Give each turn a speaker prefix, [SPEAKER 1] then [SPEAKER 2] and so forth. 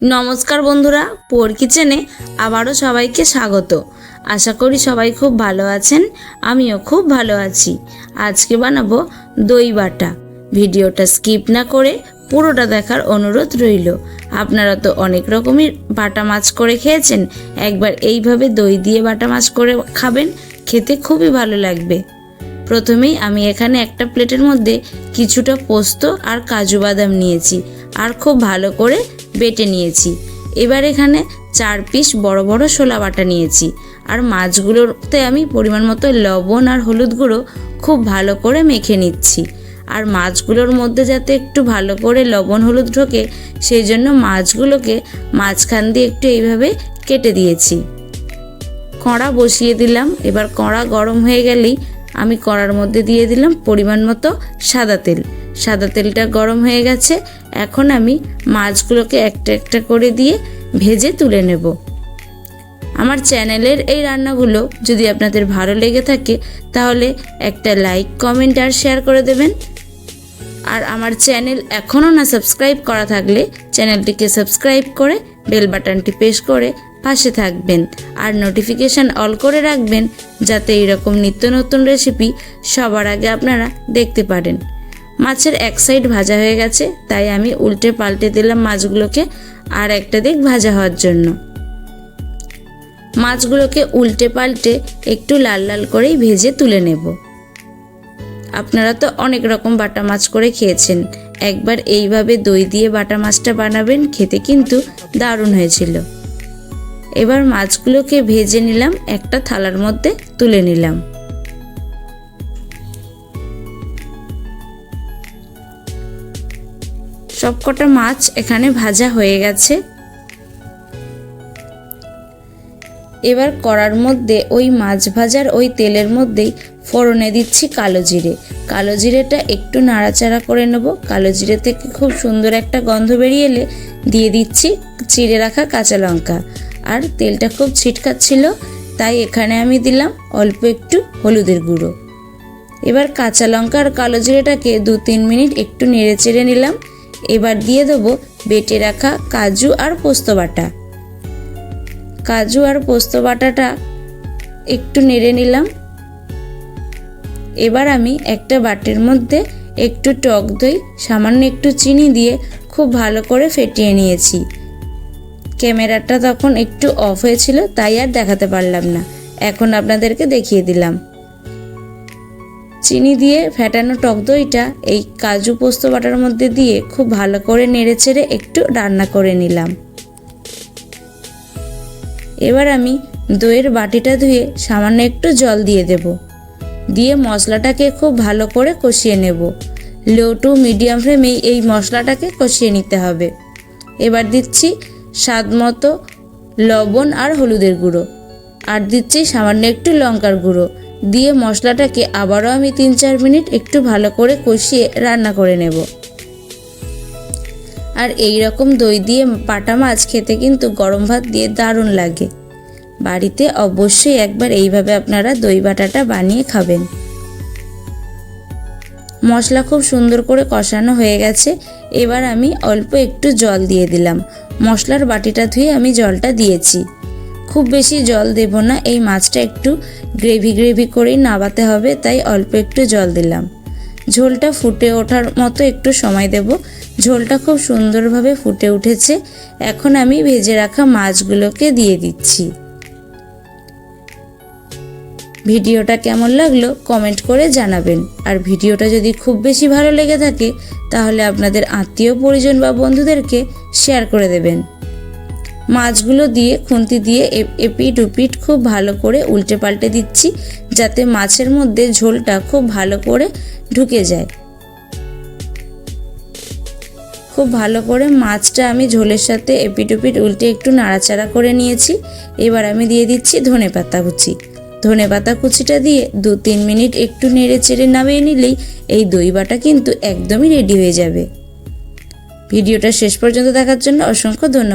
[SPEAKER 1] নমস্কার বন্ধুরা, পোর কিচেনে আবারও সবাইকে স্বাগত। আশা করি সবাই খুব ভালো আছেন, আমিও খুব ভালো আছি। আজকে বানাবো দই বাটা। ভিডিওটা স্কিপ না করে পুরোটা দেখার অনুরোধ রইল। আপনারা তো অনেক রকমের বাটা মাছ করে খেয়েছেন, একবার এইভাবে দই দিয়ে বাটা মাছ করে খাবেন, খেতে খুবই ভালো লাগবে। প্রথমেই আমি এখানে একটা প্লেটের মধ্যে কিছুটা পোস্ত আর কাজু বাদাম নিয়েছি, আর খুব ভালো করে বেটে নিয়েছি। এবার এখানে চার পিস বড় বড় শোলা বাটা নিয়েছি। আর মাছগুলোতে আমি পরিমাণ মতো লবণ আর হলুদ গুঁড়ো খুব ভালো করে মেখে নিচ্ছি। আর মাছগুলোর মধ্যে যাতে একটু ভালো করে লবণ হলুদ ঢোকে, সেই জন্য মাছগুলোকে মাঝখান দিয়ে একটু এইভাবে কেটে দিয়েছি। কড়া বসিয়ে দিলাম। এবার কড়া গরম হয়ে গেলেই আমি কড়ার মধ্যে দিয়ে দিলাম পরিমাণ মতো সাদা তেল। সাদা তেলটা গরম হয়ে গেছে, এখন আমি মাছগুলোকে একটা একটা করে দিয়ে ভেজে তুলে নেব। আমার চ্যানেলের এই রান্নাগুলো যদি আপনাদের ভালো লেগে থাকে, তাহলে একটা লাইক, কমেন্ট আর শেয়ার করে দেবেন। আর আমার চ্যানেল এখনও না সাবস্ক্রাইব করা থাকলে চ্যানেলটিকে সাবস্ক্রাইব করে বেল বাটনটি প্রেস করে পাশে থাকবেন। আর নোটিফিকেশান অল করে রাখবেন, যাতে এরকম নিত্য নতুন রেসিপি সবার আগে আপনারা দেখতে পারেন। মাছের এক সাইড ভাজা হয়ে গেছে, তাই আমি উল্টে পাল্টে দিলাম মাছগুলোকে আর একটা দিক ভাজা হওয়ার জন্য। মাছগুলোকে উল্টে পাল্টে একটু লাল লাল করেই ভেজে তুলে নেব। আপনারা তো অনেক রকম বাটা মাছ করে খেয়েছেন। একবার এইভাবে দই দিয়ে বাটা মাছটা বানাবেন, খেতে কিন্তু দারুণ হয়েছিল। এবার মাছগুলোকে ভেজে নিলাম, একটা থালার মধ্যে তুলে নিলাম। সবকটা মাছ এখানে ভাজা হয়ে গেছে। এবার কড়ার মধ্যে ওই মাছ ভাজার ওই তেলের মধ্যেই ফোড়নে দিচ্ছি কালো জিরে। কালো জিরেটা একটু নাড়াচাড়া করে নেব। কালো জিরে থেকে খুব সুন্দর একটা গন্ধ বেরিয়ে এলে দিয়ে দিচ্ছি চিড়ে রাখা কাঁচা লঙ্কা। আর তেলটা খুব ছিটকাচ্ছিল, তাই এখানে আমি দিলাম অল্প একটু হলুদের গুঁড়ো। এবার কাঁচা লঙ্কা আর কালো জিরেটাকে দু তিন মিনিট একটু নেড়ে চেড়ে নিলাম। এবার দিয়ে দেবো বেটে রাখা কাজু আর পোস্ত বাটা। কাজু আর পোস্ত বাটাটা একটু নেড়ে নিলাম। এবার আমি একটা বাটির মধ্যে একটু টক দই, সামান্য একটু চিনি দিয়ে খুব ভালো করে ফেটিয়ে নিয়েছি। ক্যামেরাটা তখন একটু অফ হয়েছিল, তাই আর দেখাতে পারলাম না। এখন আপনাদেরকে দেখিয়ে দিলাম। চিনি দিয়ে ফ্যাটানো টক দইটা এই কাজু পোস্ত বাটার মধ্যে দিয়ে খুব ভালো করে নেড়ে চেড়ে একটু রান্না করে নিলাম। এবার আমি দইয়ের বাটিটা ধুয়ে সামান্য একটু জল দিয়ে দেব। দিয়ে মশলাটাকে খুব ভালো করে কষিয়ে নেব। লো টু মিডিয়াম ফ্লেমেই এই মশলাটাকে কষিয়ে নিতে হবে। এবার দিচ্ছি স্বাদ মতো লবণ আর হলুদের গুঁড়ো। আর দিচ্ছি সামান্য একটু লঙ্কার গুঁড়ো। দিয়ে মশলাটাকে আবারও আমি তিন চার মিনিট একটু ভালো করে কষিয়ে রান্না করে নেব। আর এই রকম দই দিয়ে পাটা মাছ খেতে কিন্তু গরম ভাত দিয়ে দারুণ লাগে। বাড়িতে অবশ্যই একবার এইভাবে আপনারা দই বাটাটা বানিয়ে খাবেন। মশলা খুব সুন্দর করে কষানো হয়ে গেছে। এবার আমি অল্প একটু জল দিয়ে দিলাম। মশলার বাটিটা ধুয়ে আমি জলটা দিয়েছি। খুব বেশি জল দেব না, এই মাছটা একটু গ্রেভি গ্রেভি করেই নাবাতে হবে, তাই অল্প একটু জল দিলাম। ঝোলটা ফুটে ওঠার মতো একটু সময় দেব। ঝোলটা খুব সুন্দরভাবে ফুটে উঠেছে, এখন আমি ভেজে রাখা মাছগুলোকে দিয়ে দিচ্ছি। ভিডিওটা কেমন লাগল কমেন্ট করে জানাবেন। আর ভিডিওটা যদি খুব বেশি ভালো লেগে থাকে, তাহলে আপনাদের আত্মীয়, পরিজন বা বন্ধুদেরকে শেয়ার করে দেবেন। মাছগুলো দিয়ে, খুন্তি দিয়ে এপিট উপিট খুব ভালো করে উল্টে পাল্টে দিচ্ছি যাতে মাছের মধ্যে ঝোলটা খুব ভালো করে ঢুকে যায়। খুব ভালো করে মাছটা আমি ঝোলের সাথে এপিট উপিট উল্টে একটু নাড়াচাড়া করে নিয়েছি। এবার আমি দিয়ে দিচ্ছি ধনে পাতা কুচি। ধনে পাতা কুচিটা দিয়ে দু তিন মিনিট একটু নেড়ে চেড়ে নামিয়ে নিলেই এই দই বাটা কিন্তু একদমই রেডি হয়ে যাবে। ভিডিওটা শেষ পর্যন্ত দেখার জন্য অসংখ্য ধন্যবাদ।